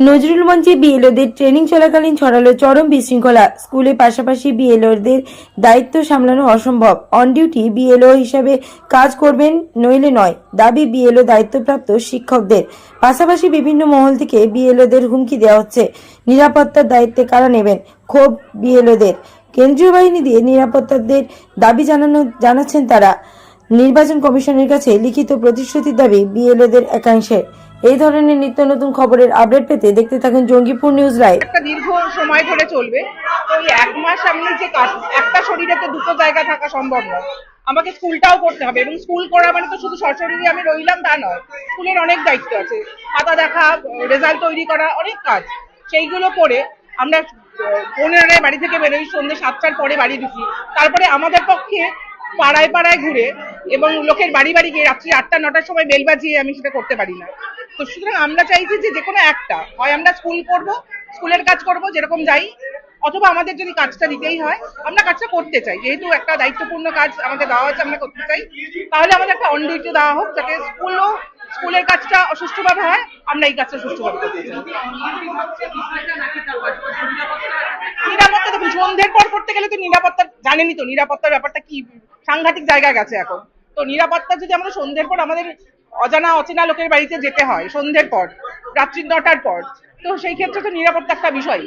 নজরুল মঞ্চে বিএলওদের ট্রেনিং চলাকালীন ছড়ালো চরম বিশৃঙ্খলা। স্কুলে পাশাপাশি বিএলওদের দায়িত্ব সামলানো অসম্ভব। অন ডিউটি বিএলও হিসাবে কাজ করবেন নইলে নয়, দাবি বিএলও দায়িত্বপ্রাপ্ত শিক্ষকদের। পাশাপাশি বিভিন্ন মহল থেকে বিএলওদের হুমকি দেওয়া হচ্ছে। নিরাপত্তার দায়িত্বে কারা নেবেন? ক্ষোভ বিএলওদের। কেন্দ্রীয় বাহিনী দিয়ে নিরাপত্তাদের দাবি জানানো, জানাচ্ছেন তারা। নির্বাচন কমিশনের কাছে লিখিত প্রতিশ্রুতির দাবি বিএলওদের একাংশের। এই ধরনের নিত্য নতুন খবরের আপডেট পেতে দেখতে থাকুন জঙ্গিপুর নিউজ লাইভ। একটা দীর্ঘ সময় ধরে চলবে। তো এক মাস আমি যে কাজ, একটা শরীরে তো দুটো জায়গা থাকা সম্ভব নয়। আমাকে স্কুলটাও করতে হবে এবং স্কুল করা মানে তো শুধু সশরীরে আমি রইলাম তা নয়, স্কুলের অনেক দায়িত্ব আছে। খাতা দেখা রেজাল্ট তৈরি করা, অনেক কাজ। সেইগুলো করে আমরা পনেরোটায় বাড়ি থেকে বেরোই সন্ধ্যে সাতটার পরে বাড়ি ঢুকি। তারপরে আমাদের পক্ষে পাড়ায় পাড়ায় ঘুরে এবং লোকের বাড়ি বাড়ি গিয়ে রাত্রি আটটা, নটার সময় বেল বাজিয়ে আমি সেটা করতে পারি না। তো সুতরাং আমরা চাইছি যে যে কোনো একটা, হয় আমরা স্কুল করব স্কুলের কাজ করব, যেরকম যাই, অথবা আমাদের যদি কাজটা দিতেই হয়, আমরা কাজটা করতে চাই। যেহেতু একটা দায়িত্বপূর্ণ কাজ আমাদের দেওয়া হয়েছে, আমরা করতে চাই। তাহলে আমাদের একটা অন দেওয়া হোক, যাতে স্কুলও স্কুলের কাজটা সুষ্ঠুভাবে হয়, আমরা এই কাজটা সুষ্ঠুভাবে করতে চাই। নিরাপত্তা দেখুন, সন্ধ্যের পর করতে গেলে তো নিরাপত্তা, জানেনই তো নিরাপত্তার ব্যাপারটা কি, সাংঘাতিক জায়গায় গেছে এখন। তো নিরাপত্তা যদি আমরা সন্ধ্যের পর আমাদের অজানা, অচেনা লোকের বাড়িতে যেতে হয় সন্ধ্যের পর রাত্রি নটার পর। তো সেই ক্ষেত্রে তো নিরাপত্তা একটা বিষয়।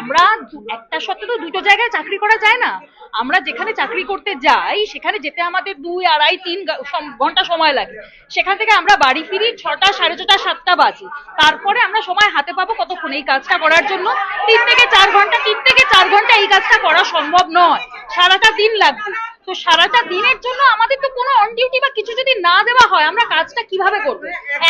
আমরা একটা সাথে তো দুটো জায়গায় চাকরি করা যায় না। আমরা যেখানে চাকরি করতে যাই, সেখানে যেতে আমাদের দুই, আড়াই, তিন ঘণ্টা সময় লাগে। সেখান থেকে আমরা বাড়ি ফিরি ছটা, সাড়ে ছটা, সাতটা বাজে। তারপরে আমরা সময় হাতে পাবো কতক্ষণ এই কাজটা করার জন্য। তিন থেকে চার ঘণ্টা, তিন থেকে চার ঘণ্টা এই কাজটা করা সম্ভব নয়। সারাটা দিন লাগবে। তো সারাটা দিনের জন্য আমাদের তো কোনো অন ডিউটি বা কিছু যদি না দেওয়া হয়, আমরা কাজটা কীভাবে করব?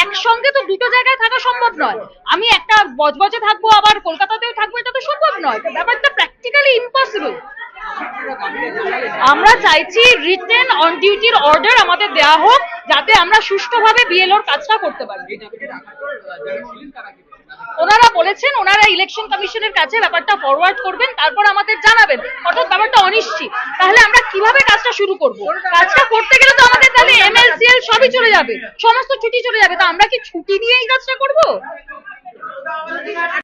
একসঙ্গে তো দুটো জায়গায় থাকা সম্ভব নয়। আমি একটা বজবজে থাকব, আবার কলকাতাতেও থাকব, এটা তো সম্ভব নয়। ব্যাপারটা প্র্যাকটিক্যালি ইম্পসিবল আমরা চাইছি রিটেন অন ডিউটির অর্ডার আমাদের দেওয়া হোক, যাতে আমরা সুষ্ঠুভাবে বিএলওর কাজটা করতে পারি। ওনারা বলেছেন, ওনারা ইলেকশন কমিশনের কাছে ব্যাপারটা ফরওয়ার্ড করবেন, তারপর আমাদের জানাবেন। অর্থাৎ ব্যাপারটা অনিশ্চিত। তাহলে আমরা কীভাবে কাজটা শুরু করব? কাজটা করতে গেলে তো আমাদের তাহলে এমএলসিএল সবই চলে যাবে। সমস্ত ছুটি চলে যাবে। তো আমরা কি ছুটি নিয়ে এই কাজটা করব?